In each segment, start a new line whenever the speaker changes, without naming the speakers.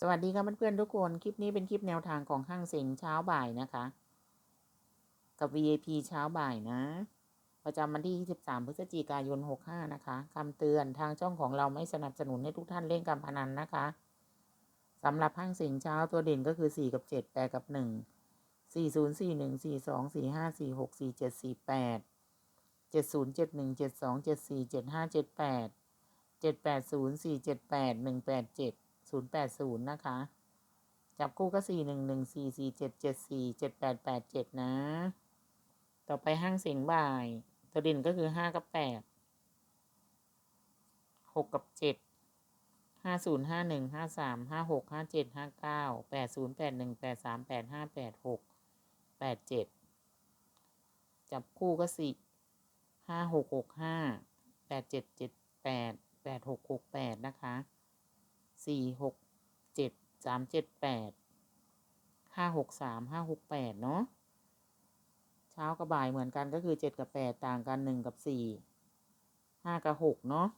สวัสดีค่ะเพื่อนๆทุกคน คลิปนี้เป็นคลิปแนวทางของห้างเสงเช้าบ่ายนะคะ กับ VIP เช้าบ่ายนะ ประจำวันที่ 23 พฤศจิกายน 65 นะคะคำเตือนทางช่องของเราไม่สนับสนุนให้ทุกท่านเล่นการพนันนะคะสำหรับห้างเสงเช้าตัวเด่นก็คือ 4 กับ 7 8 กับ 1 4 0 4 1 4 2 4 5 4 6 4 7 48 70 71 72 74 75 78 780 478 187 ศูนย์แปดศูนย์นะคะ จับคู่ก็สี่หนึ่งหนึ่งสี่สี่เจ็ดเจ็ดสี่เจ็ดแปดแปดเจ็ดนะ ต่อไปห้างเสียงบ่าย ตัวด่นก็คือห้ากับแปดหกกับเจ็ดห้าศูนย์ห้าหนึ่งห้าสามห้าหกห้าเจ็ดห้าเก้าแปดศูนย์แปดหนึ่งแปดสามแปดห้าแปดหกแปดเจ็ดจับคู่ก็สี่ห้าหกหกห้าแปดเจ็ดเจ็ดแปดแปดหกหกแปดนะคะ สี่หกเจ็ดสามเจ็ดแปดห้าหกสามห้าหกแปดเนาะเช้ากับบ่ายเหมือนกันก็คือเจ็ดกับแปดต่างกันหนึ่งกับสี่ห้ากับหกเนาะ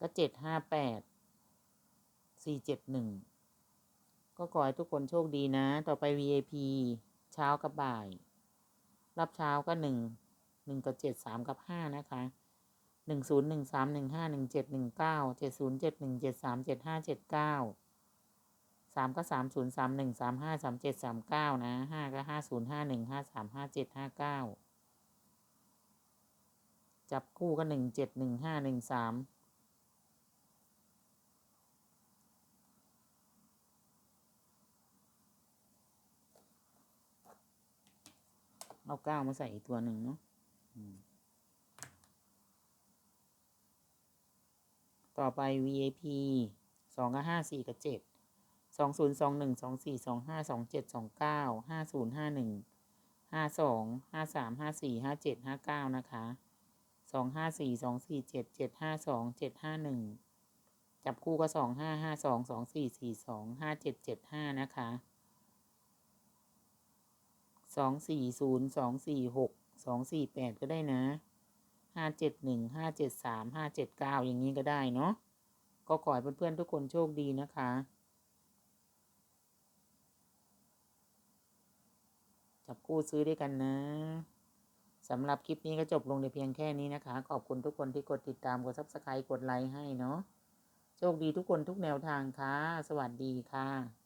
ก็เจ็ดห้าแปดสี่เจ็ดหนึ่งก็ขอให้ทุกคนโชคดีนะ ต่อไป VIP เช้ากับบ่าย รับเช้าก็หนึ่งหนึ่งกับเจ็ดสามกับห้านะคะ หนึ่งศูนย์หนึ่งสามหนึ่งห้าหนึ่งเจ็ดหนึ่งเก้าเจ็ดศูนย์เจ็ดหนึ่งเจ็ดสามเจ็ดห้าเจ็ดเก้าสามก็สามศูนย์สามหนึ่งสามห้าสามเจ็ดสามเก้านะห้าก็ห้าศูนย์ห้าหนึ่งห้าสามห้าเจ็ดห้าเก้าจับคู่ก็หนึ่งเจ็ดหนึ่งห้าหนึ่งสามเอาเก้ามาใส่อีกตัวหนึ่งเนาะ ต่อไป VIP สองกับห้าสี่กับเจ็ดสองศูนย์สองหนึ่งสองสี่สองห้าสองเจ็ดสองเก้าห้าศูนย์ห้าหนึ่งห้าสองห้าสามห้าสี่ห้าเจ็ดห้าเก้านะคะสองห้าสี่สองสี่เจ็ดเจ็ดห้าสองเจ็ดห้าหนึ่งจับคู่ก็สองห้าห้าสองสองสี่สี่สองห้าเจ็ดเจ็ดห้านะคะสองสี่ศูนย์สองสี่หกสองสี่แปดก็ได้นะ ห้าเจ็ดหนึ่งห้าเจ็ดสามห้าเจ็ดเก้าอย่างนี้ก็ได้เนาะก็ขอให้เพื่อนๆทุกคนโชคดีนะคะจับคู่ซื้อด้วยกันนะสำหรับคลิปนี้ก็จบลงในเพียงแค่นี้นะคะ ขอบคุณทุกคนที่กดติดตามกดซับสไครต์กดไลค์ให้เนาะโชคดีทุกคนทุกแนวทางค่ะ สวัสดีค่ะ